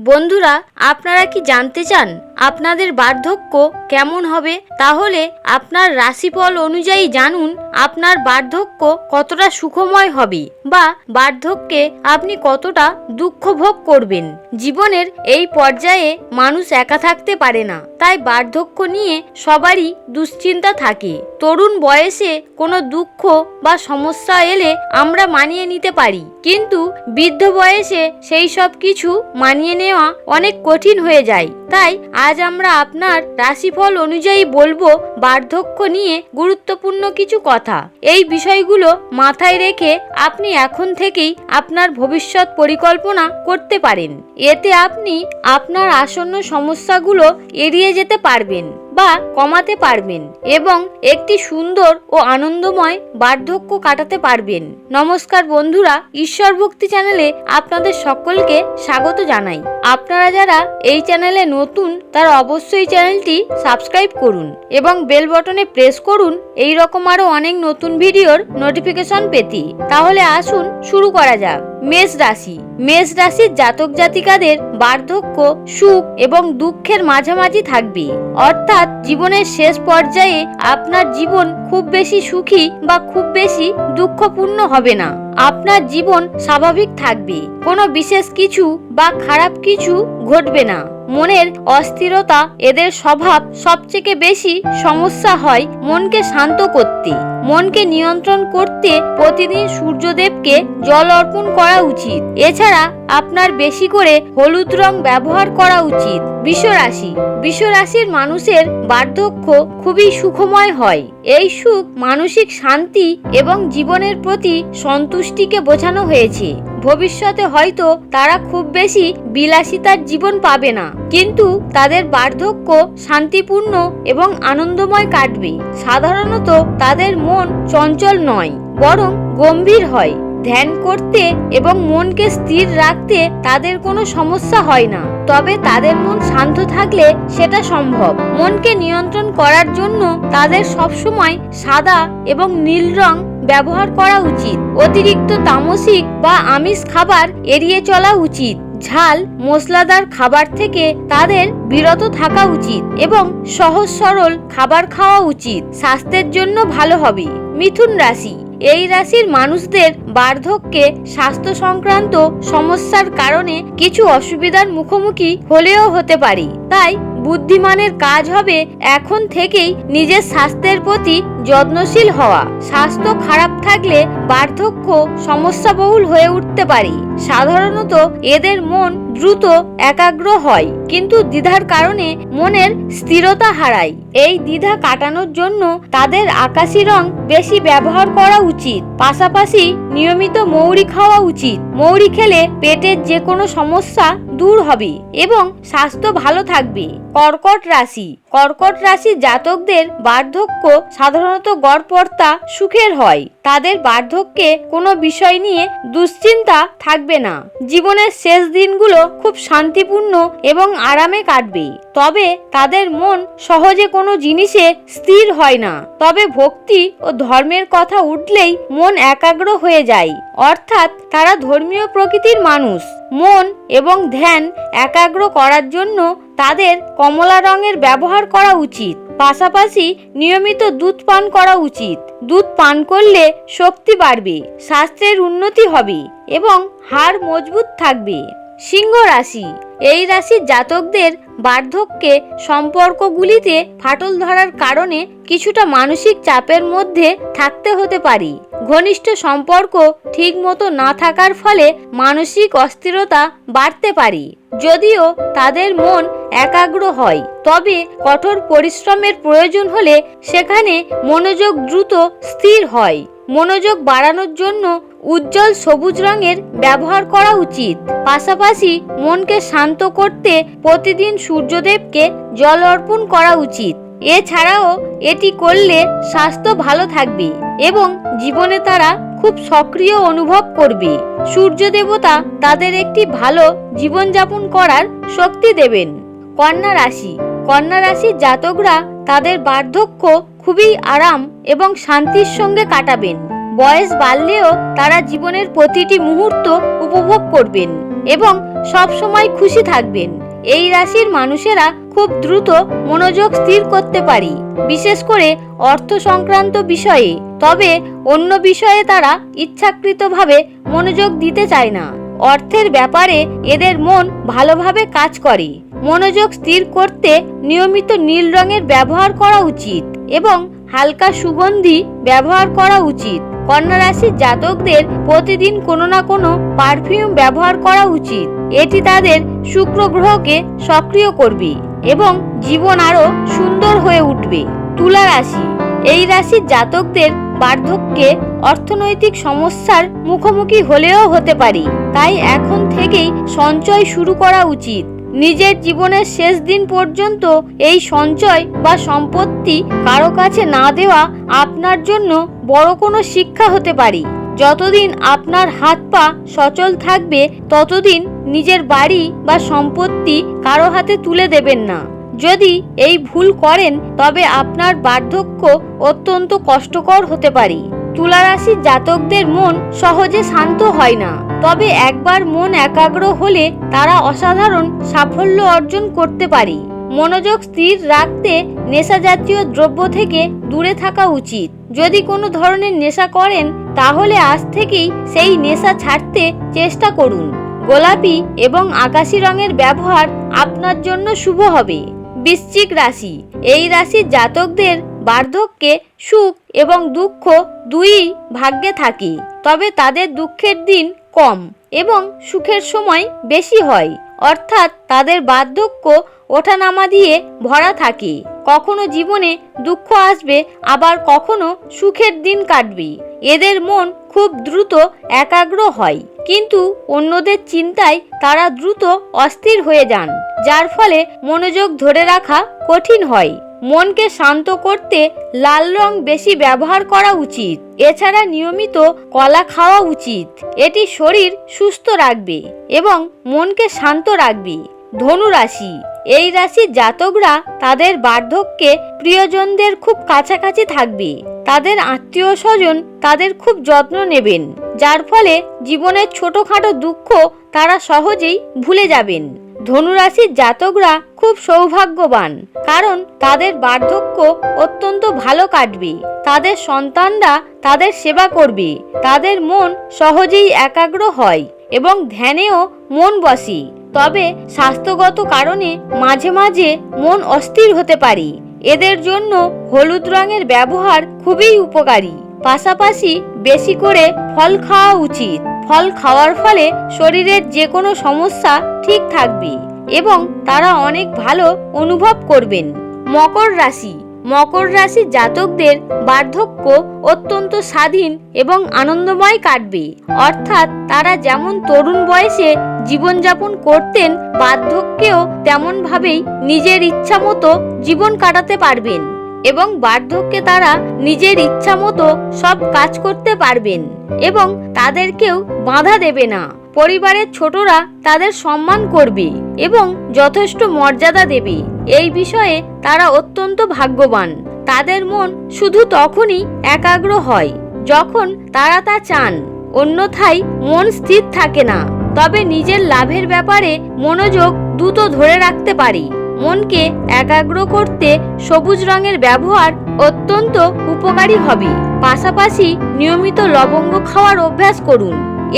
বন্ধুরা আপনারা কি জানতে চান? আপনাদের বার্ধক্য কেমন হবে? তাহলে আপনার রাশিফল অনুযায়ী জানুন আপনার বার্ধক্য কতটা সুখময় হবে বা বার্ধক্যে আপনি কতটা দুঃখ ভোগ করবেন। জীবনের এই পর্যায়ে মানুষ একা থাকতে পারে না, তাই বার্ধক্য নিয়ে সবারই দুশ্চিন্তা থাকে। তরুণ বয়সে কোনো দুঃখ বা সমস্যা এলে আমরা মানিয়ে নিতে পারি, কিন্তু বৃদ্ধ বয়সে সেই সব কিছু মানিয়ে নেওয়া অনেক কঠিন হয়ে যায়। তাই আজ আমরা আপনার রাশিফল অনুযায়ী বলব বার্ধক্য নিয়ে গুরুত্বপূর্ণ কিছু কথা। এই বিষয়গুলো মাথায় রেখে আপনি এখন থেকেই আপনার ভবিষ্যৎ পরিকল্পনা করতে পারেন। এতে আপনি আপনার আসন্ন সমস্যাগুলো এড়িয়ে যেতে পারবেন। বা কমাতে পারবেন এবং একটি সুন্দর ও আনন্দময় বার্ধক্য কাটাতে পারবেন। নমস্কার বন্ধুরা, ঈশ্বর ভক্তি চ্যানেলে আপনাদের সকলকে স্বাগত জানাই। আপনারা যারা এই চ্যানেলে নতুন, তারা অবশ্যই চ্যানেলটি সাবস্ক্রাইব করুন এবং বেল বটনে প্রেস করুন এই রকম আরও অনেক নতুন ভিডিওর নোটিফিকেশন পেতে। তাহলে আসুন, শুরু করা যাক। মেষ রাশি। মেষ রাশির জাতক জাতিকাদের বার্ধক্য, সুখ এবং দুঃখের মাঝামাঝি থাকবে। অর্থাৎ জীবনের শেষ পর্যায়ে আপনার জীবন খুব বেশি সুখী বা খুব বেশি দুঃখপূর্ণ হবে না। আপনার জীবন স্বাভাবিক থাকবে। কোনো বিশেষ কিছু বা খারাপ কিছু ঘটবে না। মনের অস্থিরতা এদের স্বভাব সবথেকে বেশি সমস্যা হয় মনকে শান্ত করতে। মনকে নিয়ন্ত্রণ করতে প্রতিদিন সূর্যদেবকে জল অর্পণ করা উচিত। এছাড়া আপনার বেশি করে হলুদ রং ব্যবহার করা উচিত। বিশ্বরাশি। বিশ্বরাশির মানুষের বার্ধক্য খুবই সুখময় হয়। এই সুখ মানসিক শান্তি এবং জীবনের প্রতি সন্তুষ্টিকে বোঝানো হয়েছে। ভবিষ্যতে হয়তো তারা খুব বেশি বিলাসিতার জীবন পাবে না। কিন্তু তাদের বার্ধক্য শান্তিপূর্ণ এবং আনন্দময় কাটবে। সাধারণত তাদের মন চঞ্চল নয়, বরং গম্ভীর হয়। ধ্যান করতে এবং মনকে স্থির রাখতে তাদের কোনো সমস্যা হয় না। তবে তাদের মন শান্ত থাকলে সেটা সম্ভব। মনকে নিয়ন্ত্রণ করার জন্য তাদের সবসময় সাদা এবং নীল রং ব্যবহার করা উচিত। অতিরিক্ত তামসিক বা আমিষ খাবার এড়িয়ে চলা উচিত। ঝাল মশলাদার খাবার থেকে তাদের বিরত থাকা উচিত এবং সহজ সরল খাবার খাওয়া উচিত। স্বাস্থ্যের জন্য ভালো হবে। মিথুন রাশি এই রাশির মানুষদের বার্ধক্যে স্বাস্থ্য সংক্রান্ত সমস্যার কারণে কিছু অসুবিধার মুখোমুখি হলেও হতে পারি। তাই বুদ্ধিমানের কাজ হবে এখন থেকেই নিজের স্বাস্থ্যের প্রতি যত্নশীল হওয়া। স্বাস্থ্য খারাপ থাকলে বার্ধক্য সমস্যাবহুল হয়ে উঠতে পারে। সাধারণত এদের মন দ্রুত একাগ্র হয়, কিন্তু দ্বিধার কারণে মনের স্থিরতা হারায়। এই দ্বিধা কাটানোর জন্য তাদের আকাশি রং বেশি ব্যবহার করা উচিত। পাশাপাশি নিয়মিত মৌরি খাওয়া উচিত। মৌরি খেলে পেটের যে কোনো সমস্যা দূর হবে এবং স্বাস্থ্য ভালো থাকবে। কর্কট রাশি। কর্কট রাশির জাতকদের বার্ধক্য সাধারণত গড়পড়তা সুখের হয়। তাদের বার্ধক্যে কোনো বিষয় নিয়ে দুশ্চিন্তা থাকবে না। জীবনের শেষ দিনগুলো খুব শান্তিপূর্ণ এবং আরামে কাটবে। তবে তাদের মন সহজে কোনো জিনিসে স্থির হয় না। তবে ভক্তি ও ধর্মের কথা উঠলেই মন একাগ্র হয়ে যায়। অর্থাৎ তারা ধর্মীয় প্রকৃতির মানুষ। মন এবং ধ্যান একাগ্র করার জন্য তাদের কমলা রঙের ব্যবহার করা উচিত। পাশাপাশি নিয়মিত দুধ পান করা উচিত। দুধ পান করলে শক্তি বাড়বে, স্বাস্থ্যের উন্নতি হবে এবং হাড় মজবুত থাকবে। সিংহ রাশি। এই রাশির জাতকদের বার্ধক্যে সম্পর্কগুলিতে ফাটল ধরার কারণে কিছুটা মানসিক চাপের মধ্যে থাকতে হতে পারে। ঘনিষ্ঠ সম্পর্ক ঠিক মতো না থাকার ফলে মানসিক অস্থিরতা বাড়তে পারে। যদিও তাদের মন একাগ্র হয়, তবে কঠোর পরিশ্রমের প্রয়োজন হলে সেখানে মনোযোগ দ্রুত স্থির হয়। মনোযোগ বাড়ানোর জন্য উজ্জ্বল সবুজ রঙের ব্যবহার করা উচিত। পাশাপাশি মনকে শান্ত করতে প্রতিদিন সূর্যদেবকে জল অর্পণ করা উচিত। এছাড়াও এটি করলে স্বাস্থ্য ভালো থাকবে এবং জীবনে তারা খুব সক্রিয় অনুভব করবে। সূর্য দেবতা তাদের একটি ভালো জীবনযাপন করার শক্তি দেবেন। কন্যা রাশি কন্যা রাশির জাতকরা তাদের বার্ধক্য খুবই আরাম এবং শান্তির সঙ্গে কাটাবেন। বয়স বাড়লেও তারা জীবনের প্রতিটি মুহূর্ত উপভোগ করবেন এবং সব সময় খুশি থাকবেন। এই রাশির মানুষেরা খুব দ্রুত মনোযোগ স্থির করতে পারি, বিশেষ করে অর্থ সংক্রান্ত বিষয়ে। তবে অন্য বিষয়ে তারা ইচ্ছাকৃতভাবে মনোযোগ দিতে চায় না। অর্থের ব্যাপারে এদের মন ভালোভাবে কাজ করে। মনোযোগ স্থির করতে নিয়মিত নীল রঙের ব্যবহার করা উচিত এবং হালকা সুগন্ধি ব্যবহার করা উচিত। কন্যা রাশির জাতকদের প্রতিদিন কোনো না কোনো পারফিউম ব্যবহার করা উচিত। এটি তাদের শুক্র গ্রহকে সক্রিয় করবে এবং জীবন আরও সুন্দর হয়ে উঠবে। তুলা রাশি। এই রাশির জাতকদের বার্ধক্যে অর্থনৈতিক সমস্যার মুখোমুখি হলেও হতে পারে। তাই এখন থেকেই সঞ্চয় শুরু করা উচিত। নিজের জীবনের শেষ দিন পর্যন্ত এই সঞ্চয় বা সম্পত্তি কারও কাছে না দেওয়া আপনার জন্য বড় কোনো শিক্ষা হতে পারে। যতদিন আপনার হাত পা সচল থাকবে, ততদিন নিজের বাড়ি বা সম্পত্তি কারও হাতে তুলে দেবেন না। যদি এই ভুল করেন, তবে আপনার বার্ধক্য অত্যন্ত কষ্টকর হতে পারে। তুলারাশির জাতকদের মন সহজে শান্ত হয় না। তবে একবার মন একাগ্র হলে তারা অসাধারণ সাফল্য অর্জন করতে পারে। মনোযোগ স্থির রাখতে নেশা জাতীয় দ্রব্য থেকে দূরে থাকা উচিত। যদি কোনো ধরনের নেশা করেন, তাহলে আজ থেকেই সেই নেশা ছাড়তে চেষ্টা করুন। গোলাপি এবং আকাশি রঙের ব্যবহার আপনার জন্য শুভ হবে। বৃশ্চিক রাশি, এই রাশির জাতকদের বার্ধক্যে সুখ এবং দুঃখ দুই ভাগ্যে থাকে। তবে তাদের দুঃখের দিন কম এবং সুখের সময় বেশি হয়। অর্থাৎ তাদের বার্ধক্য ওঠানামা দিয়ে ভরা থাকে। কখনো জীবনে দুঃখ আসবে, আবার কখনো সুখের দিন কাটবে। এদের মন খুব দ্রুত একাগ্র হয়। কিন্তু অন্যদের চিন্তায় তারা দ্রুত অস্থির হয়ে যান, যার ফলে মনোযোগ ধরে রাখা কঠিন হয়। মনকে শান্ত করতে লাল রং বেশি ব্যবহার করা উচিত। এছাড়া নিয়মিত কলা খাওয়া উচিত। এটি শরীর সুস্থ রাখবে এবং মনকে শান্ত রাখবে। ধনু রাশি। এই রাশির জাতকরা তাদের বার্ধক্যে প্রিয়জনদের খুব কাছাকাছি থাকবে। তাদের আত্মীয় স্বজন তাদের খুব যত্ন নেবেন। যার ফলে জীবনের ছোটখাটো দুঃখ তারা সহজেই ভুলে যাবেন। ধনুরাশির জাতকরা খুব সৌভাগ্যবান, কারণ তাদের বার্ধক্য অত্যন্ত ভালো কাটবে। তাদের সন্তানরা তাদের সেবা করবে। তাদের মন সহজেই একাগ্র হয় এবং ধ্যানেও মন বসে। তবে স্বাস্থ্যগত কারণে মাঝে মাঝে মন অস্থির হতে পারে। এদের জন্য হলুদ রঙের ব্যবহার খুবই উপকারী। পাশাপাশি বেশি করে ফল খাওয়া উচিত। ফল খাওয়ার ফলে শরীরের যে কোনো সমস্যা ঠিক থাকবে এবং তারা অনেক ভালো অনুভব করবেন। মকর রাশি। মকর রাশির জাতকদের বার্ধক্য অত্যন্ত স্বাধীন এবং আনন্দময় কাটবে। অর্থাৎ তারা যেমন তরুণ বয়সে জীবনযাপন করতেন, বার্ধক্যেও তেমনভাবেই নিজের ইচ্ছা মতো জীবন কাটাতে পারবেন। এবং বার্ধক্যে তারা নিজের ইচ্ছা মতো সব কাজ করতে পারবেন এবং তাদেরকেও বাধা দেবে না। পরিবারের ছোটরা তাদের সম্মান করবে এবং যথেষ্ট মর্যাদা দেবে। এই বিষয়ে তারা অত্যন্ত ভাগ্যবান। তাদের মন শুধু তখনই একাগ্র হয় যখন তারা তা চান। অন্যথায় মন স্থির থাকে না। তবে নিজের লাভের ব্যাপারে মনোযোগ দ্রুত ধরে রাখতে পারি। মনকে একাগ্র করতে সবুজ রঙের ব্যবহার অত্যন্ত উপকারী হবে। পাশাপাশি নিয়মিত লবঙ্গ খাওয়ার অভ্যাস করুন।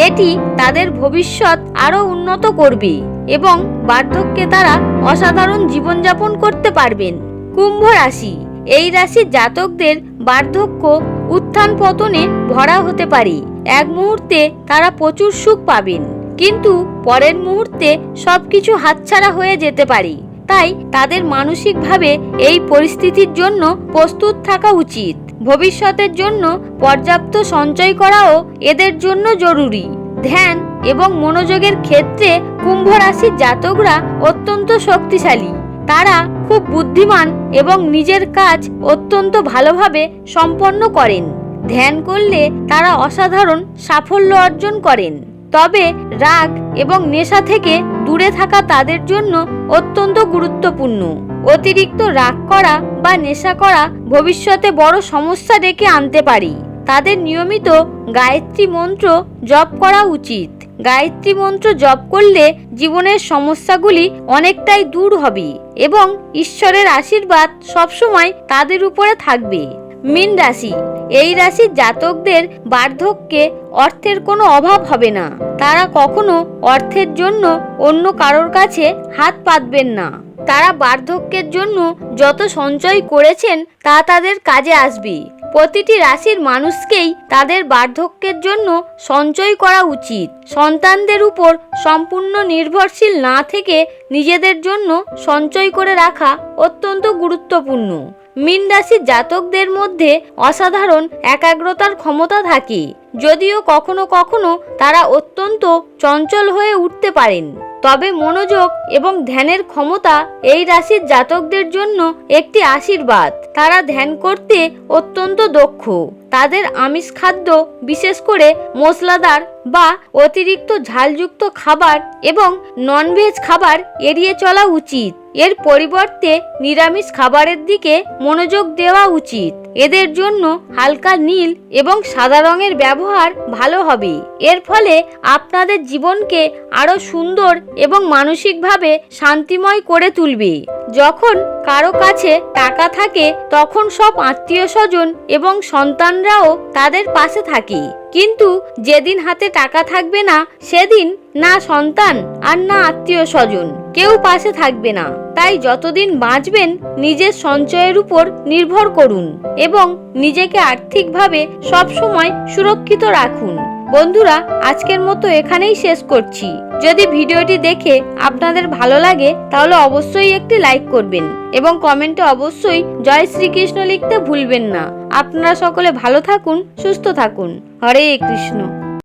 এটি তাদের ভবিষ্যৎ আরও উন্নত করবে এবং বার্ধক্যে তারা অসাধারণ জীবনযাপন করতে পারবেন। কুম্ভ রাশি, এই রাশির জাতকদের বার্ধক্য উত্থান পতনে ভরা হতে পারে। এক মুহূর্তে তারা প্রচুর সুখ পাবেন, কিন্তু পরের মুহূর্তে সবকিছু হাতছাড়া হয়ে যেতে পারে। তাই তাদের মানসিকভাবে এই পরিস্থিতির জন্য প্রস্তুত থাকা উচিত। ভবিষ্যতের জন্য পর্যাপ্ত সঞ্চয় করাও এদের জন্য জরুরি। ধ্যান এবং মনোযোগের ক্ষেত্রে কুম্ভ রাশির জাতকরা অত্যন্ত শক্তিশালী। তারা খুব বুদ্ধিমান এবং নিজের কাজ অত্যন্ত ভালোভাবে সম্পন্ন করেন। ধ্যান করলে তারা অসাধারণ সাফল্য অর্জন করেন। তবে রাগ এবং নেশা থেকে দূরে থাকা তাদের জন্য অত্যন্ত গুরুত্বপূর্ণ। অতিরিক্ত রাগ করা বা নেশা করা ভবিষ্যতে বড় সমস্যা ডেকে আনতে পারি। তাদের নিয়মিত গায়ত্রী মন্ত্র জপ করা উচিত। গায়ত্রী মন্ত্র জপ করলে জীবনের সমস্যাগুলি অনেকটাই দূর হবে এবং ঈশ্বরের আশীর্বাদ সবসময় তাদের উপরে থাকবে। মীন রাশি এই রাশির জাতকদের বার্ধক্যে অর্থের কোনো অভাব হবে না। তারা কখনো অর্থের জন্য অন্য কারোর কাছে হাত পাতবেন না। তারা বার্ধক্যের জন্য যত সঞ্চয় করেছেন, তা তাদের কাজে আসবে প্রতিটি রাশির মানুষকেই তাদের বার্ধক্যের জন্য সঞ্চয় করা উচিত। সন্তানদের উপর সম্পূর্ণ নির্ভরশীল না থেকে নিজেদের জন্য সঞ্চয় করে রাখা অত্যন্ত গুরুত্বপূর্ণ। মীন রাশির জাতকদের মধ্যে অসাধারণ একাগ্রতার ক্ষমতা থাকে, যদিও কখনো কখনো তারা অত্যন্ত চঞ্চল হয়ে উঠতে পারেন। তবে মনোযোগ এবং ধ্যানের ক্ষমতা এই রাশির জাতকদের জন্য একটি আশীর্বাদ। তারা ধ্যান করতে অত্যন্ত দক্ষ। তাদের আমিষ খাদ্য, বিশেষ করে মশলাদার বা অতিরিক্ত ঝালযুক্ত খাবার এবং ননভেজ খাবার এড়িয়ে চলা উচিত। এর পরিবর্তে নিরামিষ খাবারের দিকে মনোযোগ দেওয়া উচিত। এদের জন্য হালকা নীল এবং সাদা রঙের ব্যবহার ভালো হবে। এর ফলে আপনাদের জীবনকে আরও সুন্দর এবং মানসিকভাবে শান্তিময় করে তুলবে। যখন কারও কাছে টাকা থাকে, তখন সব আত্মীয় স্বজন এবং সন্তানরাও তাদের পাশে থাকে। কিন্তু যেদিন হাতে টাকা থাকবে না, সেদিন না সন্তান আর না আত্মীয় স্বজন কেউ পাশে থাকবে না। তাই যতদিন বাঁচবেন, নিজের সঞ্চয়ের উপর নির্ভর করুন এবং নিজেকে আর্থিকভাবে সবসময় সুরক্ষিত রাখুন। বন্ধুরা, আজকের মতো এখানেই শেষ করছি। যদি ভিডিওটি দেখে আপনাদের ভালো লাগে, তাহলে অবশ্যই একটি লাইক করবেন এবং কমেন্টে অবশ্যই জয় শ্রীকৃষ্ণ লিখতে ভুলবেন না। আপনারা সকলে ভালো থাকুন, সুস্থ থাকুন। হরে কৃষ্ণ।